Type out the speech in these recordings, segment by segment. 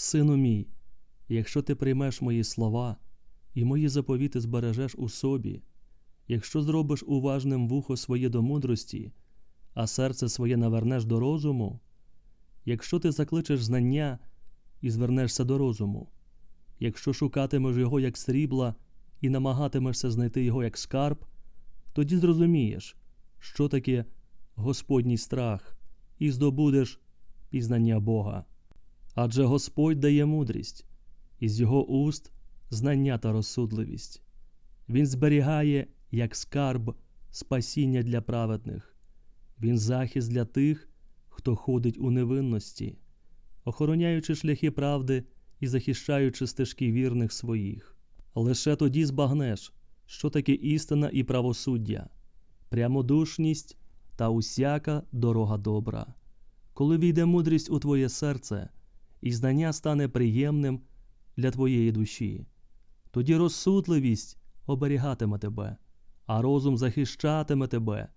Сину мій, якщо ти приймеш мої слова і мої заповіти збережеш у собі, якщо зробиш уважним вухо своє до мудрості, а серце своє навернеш до розуму, якщо ти закличеш знання і звернешся до розуму, якщо шукатимеш його як срібла і намагатимешся знайти його як скарб, тоді зрозумієш, що таке Господній страх, і здобудеш пізнання Бога. Адже Господь дає мудрість, із його уст знання та розсудливість. Він зберігає як скарб спасіння для праведних, він захист для тих, хто ходить у невинності, охороняючи шляхи правди і захищаючи стежки вірних своїх. Лише тоді збагнеш, що таке істина і правосуддя, прямодушність та усяка дорога добра. Коли війде мудрість у твоє серце, і знання стане приємним для твоєї душі, тоді розсудливість оберігатиме тебе, а розум захищатиме тебе,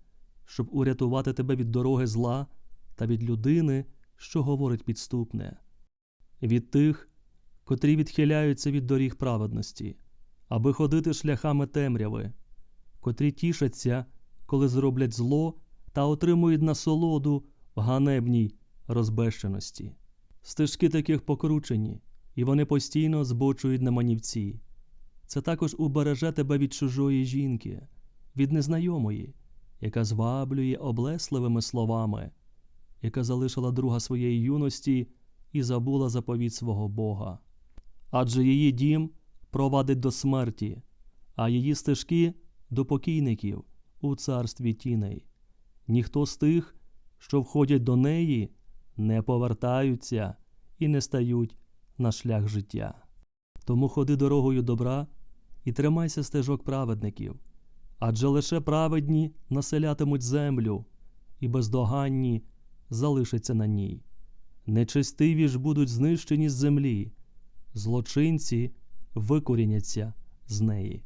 щоб урятувати тебе від дороги зла та від людини, що говорить підступне, від тих, котрі відхиляються від доріг праведності, аби ходити шляхами темряви, котрі тішаться, коли зроблять зло та отримують насолоду в ганебній розбещеності. Стежки таких покручені, і вони постійно збочують на манівці. Це також убереже тебе від чужої жінки, від незнайомої, яка зваблює облесливими словами, яка залишила друга своєї юності і забула заповідь свого Бога. Адже її дім провадить до смерті, а її стежки до покійників у царстві тіней. Ніхто з тих, що входять до неї, не повертаються і не стають на шлях життя. Тому ходи дорогою добра і тримайся стежок праведників, адже лише праведні населятимуть землю, і бездоганні залишаться на ній. Нечестиві ж будуть знищені з землі, злочинці викоріняться з неї.